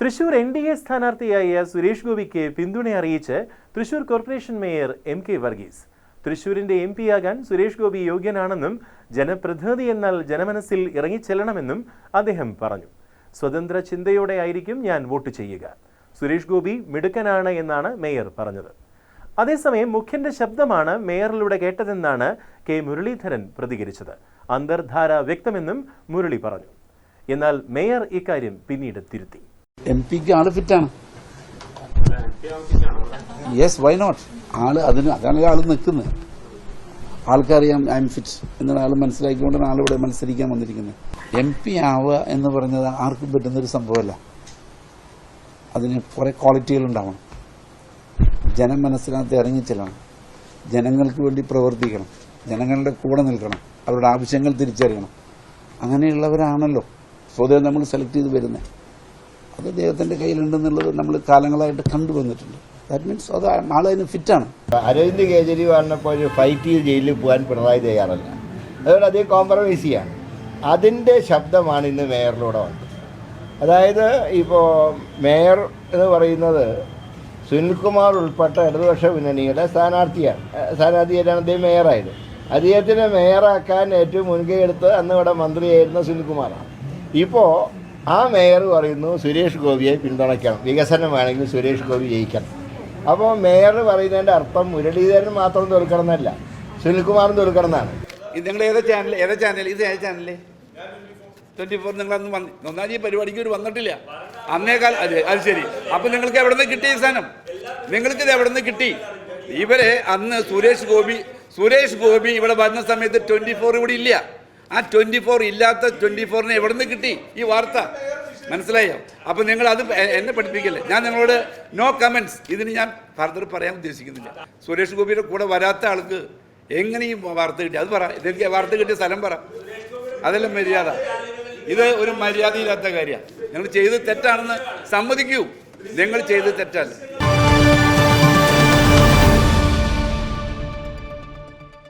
Thrissur N D A സ്ഥാനാർത്ഥിയായ സുരേഷ് ഗോപിക്ക് പിന്തുണ അറിയിച്ച് Thrissur corporation mayor M K Varghese. തൃശൂരിന്റെ M പിയാകാൻ സുരേഷ് ഗോപി യോഗ്യനാണെന്നും ജനപ്രതിനിധി എന്നാൽ ജനമനസ്സിൽ ഇറങ്ങിച്ചെല്ലണമെന്നും അദ്ദേഹം പറഞ്ഞു. സ്വതന്ത്ര ചിന്തയോടെ ആയിരിക്കും ഞാൻ വോട്ട് ചെയ്യുക. സുരേഷ് ഗോപി മിടുക്കനാണ് എന്നാണ് മേയർ പറഞ്ഞത്. അതേസമയം മുഖ്യന്റെ ശബ്ദമാണ് മേയറിലൂടെ കേട്ടതെന്നാണ് കെ മുരളീധരൻ പ്രതികരിച്ചത്. അന്തർധാര വ്യക്തമെന്നും മുരളി പറഞ്ഞു. എന്നാൽ മേയർ ഇക്കാര്യം പിന്നീട് തിരുത്തി. എം പിക്ക് ആൾ ഫിറ്റാണ് യെസ് വൈ നോട്ട് ആൾ അതിന് അതാണ് ആൾ നിൽക്കുന്നത് ആൾക്കറിയാം ഐ എം ഫിറ്റ് എന്നുള്ള ആൾ മനസ്സിലാക്കിക്കൊണ്ടാണ് ആളിവിടെ മത്സരിക്കാൻ വന്നിരിക്കുന്നത് എം പി ആവുക എന്ന് പറഞ്ഞത് ആർക്കും പറ്റുന്നൊരു സംഭവമല്ല. അതിന് കുറെ ക്വാളിറ്റികൾ ഉണ്ടാവണം. ജനം മനസ്സിനകത്ത് ഇറങ്ങിച്ചെല്ലണം ജനങ്ങൾക്ക് വേണ്ടി പ്രവർത്തിക്കണം. ജനങ്ങളുടെ കൂടെ നിൽക്കണം. അവരുടെ ആവശ്യങ്ങൾ തിരിച്ചറിയണം. അങ്ങനെയുള്ളവരാണല്ലോ. സ്വതേ നമ്മൾ സെലക്ട് ചെയ്ത് വരുന്നത് അത് ദൈവത്തിന്റെ കയ്യിലുണ്ടെന്നുള്ളത് നമ്മൾ കാലങ്ങളായിട്ട് കണ്ടുവന്നിട്ടുണ്ട്. ദാറ്റ് മീൻസ് അത് ആളതിന് ഫിറ്റാണ് അരവിന്ദ് കെജ്രിവാളിനെ ഫൈറ്റ് ചെയ്ത് ജയിലിൽ പോകാൻ പിണറായി തയ്യാറല്ല. അതുകൊണ്ട് അതേ കോംപ്രമൈസ് ചെയ്യാണ്. അതിന്റെ ശബ്ദമാണ് ഇന്ന് മേയറിലൂടെ വന്നത്. അതായത് ഇപ്പോൾ മേയർ എന്ന് പറയുന്നത് സുനിൽകുമാർ ഉൾപ്പെട്ട ഇടതുപക്ഷ മുന്നണിയുടെ സ്ഥാനാർത്ഥിയാണ്. സ്ഥാനാർത്ഥിയായിട്ടാണ് അദ്ദേഹം മേയറായത്. അദ്ദേഹത്തിനെ മേയറാക്കാൻ ഏറ്റവും മുൻകൈ എടുത്ത് അന്ന് ഇവിടെ മന്ത്രിയായിരുന്ന സുനിൽകുമാറാണ്. ഇപ്പോൾ ആ മേയർ പറയുന്നു സുരേഷ് ഗോപിയെ പിന്തുണയ്ക്കണം. വികസനം വേണമെങ്കിൽ സുരേഷ് ഗോപി ജയിക്കണം. അപ്പോൾ മേയർ പറയുന്നതിന്റെ അർത്ഥം മുരളീധരൻ മാത്രം തോൽക്കണം എന്നല്ല സുനിൽകുമാറും തോൽക്കണം എന്നാണ് ഇത് നിങ്ങൾ ഏതാ ചാനൽ ഏതാ ചാനൽ ഇത് ഏതാ ചാനൽ ട്വന്റി ഫോർ നിങ്ങൾ അന്ന് വന്ന് ഒന്നാം ഈ പരിപാടിക്ക് ഒരു വന്നിട്ടില്ല. അന്നേക്കാൾ അതെ അത് ശരി. അപ്പം നിങ്ങൾക്ക് എവിടെ നിന്ന് കിട്ടി ഈ സാധനം? നിങ്ങൾക്ക് ഇത് എവിടെ നിന്ന് കിട്ടി? ഇവരെ അന്ന് സുരേഷ് ഗോപി സുരേഷ് ഗോപി ഇവിടെ വരുന്ന സമയത്ത് ട്വന്റി ഫോർ ഇവിടെ ഇല്ല. ആ ട്വന്റി ഫോർ ഇല്ലാത്ത ട്വന്റി ഫോറിന് എവിടെ നിന്ന് കിട്ടി? ഈ വാർത്ത. മനസ്സിലായോ? അപ്പോൾ നിങ്ങൾ അത് എന്നെ പഠിപ്പിക്കല്ലേ? ഞാൻ നിങ്ങളോട് നോ കമൻസ് ഇതിന് ഞാൻ ഫർദർ പറയാൻ ഉദ്ദേശിക്കുന്നില്ല. സുരേഷ് ഗോപിയുടെ കൂടെ വരാത്ത ആൾക്ക് എങ്ങനെ ഈ വാർത്ത കിട്ടി? അത് പറ. ഇതെനിക്ക് വാർത്ത കിട്ടിയ സ്ഥലം പറ. അതെല്ലാം മര്യാദ. ഇത് ഒരു മര്യാദയില്ലാത്ത കാര്യമാണ് നിങ്ങൾ ചെയ്ത് തെറ്റാണെന്ന് സമ്മതിക്കൂ. നിങ്ങൾ ചെയ്ത് തെറ്റല്ല.